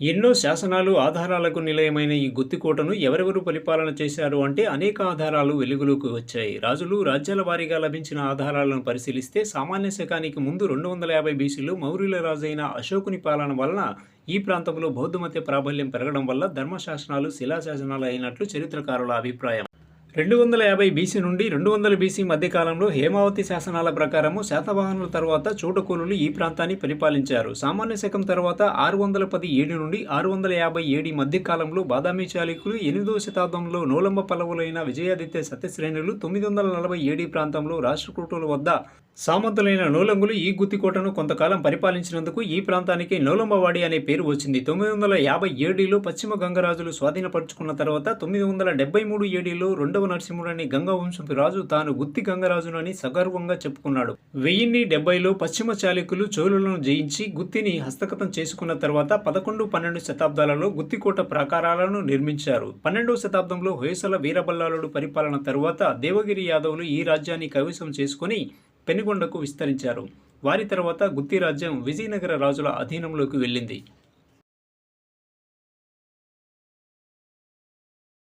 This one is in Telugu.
ఎన్నో శాసనాలు ఆధారాలకు నిలయమైన ఈ గుత్తికోటను ఎవరెవరు పరిపాలన చేశారు అంటే అనేక ఆధారాలు వెలుగులోకి వచ్చాయి. రాజులు రాజ్యాల వారీగా లభించిన ఆధారాలను పరిశీలిస్తే సామాన్య శకానికి ముందు రెండు వందల యాభై బీసీలో మౌర్యుల రాజైన అశోకుని పాలన వలన ఈ ప్రాంతంలో బౌద్ధమత ప్రాబల్యం పెరగడం వల్ల ధర్మశాసనాలు శిలాశాసనాలు అయినట్లు చరిత్రకారుల అభిప్రాయం. రెండు వందల యాభై బీసీ నుండి రెండు వందల బీసీ మధ్యకాలంలో హేమావతి శాసనాల ప్రకారము శాతవాహనుల తర్వాత చోటకూలులు ఈ ప్రాంతాన్ని పరిపాలించారు. సామాన్య శకం తర్వాత ఆరు వందల పది ఏడు నుండి ఆరు వందల యాభై ఏడు మధ్యకాలంలో బాదామి చాళుక్యులు ఎనిమిదవ శతాబ్దంలో నోలంబ పల్లవులైన విజయాదిత్య సత్యశ్రేణులు తొమ్మిది వందల నలభై ఏడు ప్రాంతంలో రాష్ట్రకూటుల వద్ద సామంతులైన నోలంగులు ఈ గుత్తికోటను కొంతకాలం పరిపాలించినందుకు ఈ ప్రాంతానికి నోలంబవాడి అనే పేరు వచ్చింది. తొమ్మిది వందల యాభై ఏడులో పశ్చిమ గంగరాజులు స్వాధీనపరుచుకున్న తర్వాత తొమ్మిది వందల డెబ్బై మూడు ఏడులో రెండవ నరసింహుడని అనే వంశపు రాజు తాను గుత్తి గంగరాజునని సగర్వంగా చెప్పుకున్నాడు. వెయ్యిన్ని డెబ్బైలో పశ్చిమ చాళుక్యులు చోళులను జయించి గుత్తిని హస్తగతం చేసుకున్న తర్వాత పదకొండు పన్నెండు శతాబ్దాలలో గుత్తికోట ప్రాకారాలను నిర్మించారు. పన్నెండవ శతాబ్దంలో హొయసల వీరబల్లాలుడు పరిపాలన తరువాత దేవగిరి యాదవులు ఈ రాజ్యాన్ని కవిసం చేసుకుని పెనుగొండకు విస్తరించారు. వారి తర్వాత గుత్తి రాజ్యం విజయనగర రాజుల అధీనంలోకి వెళ్ళింది.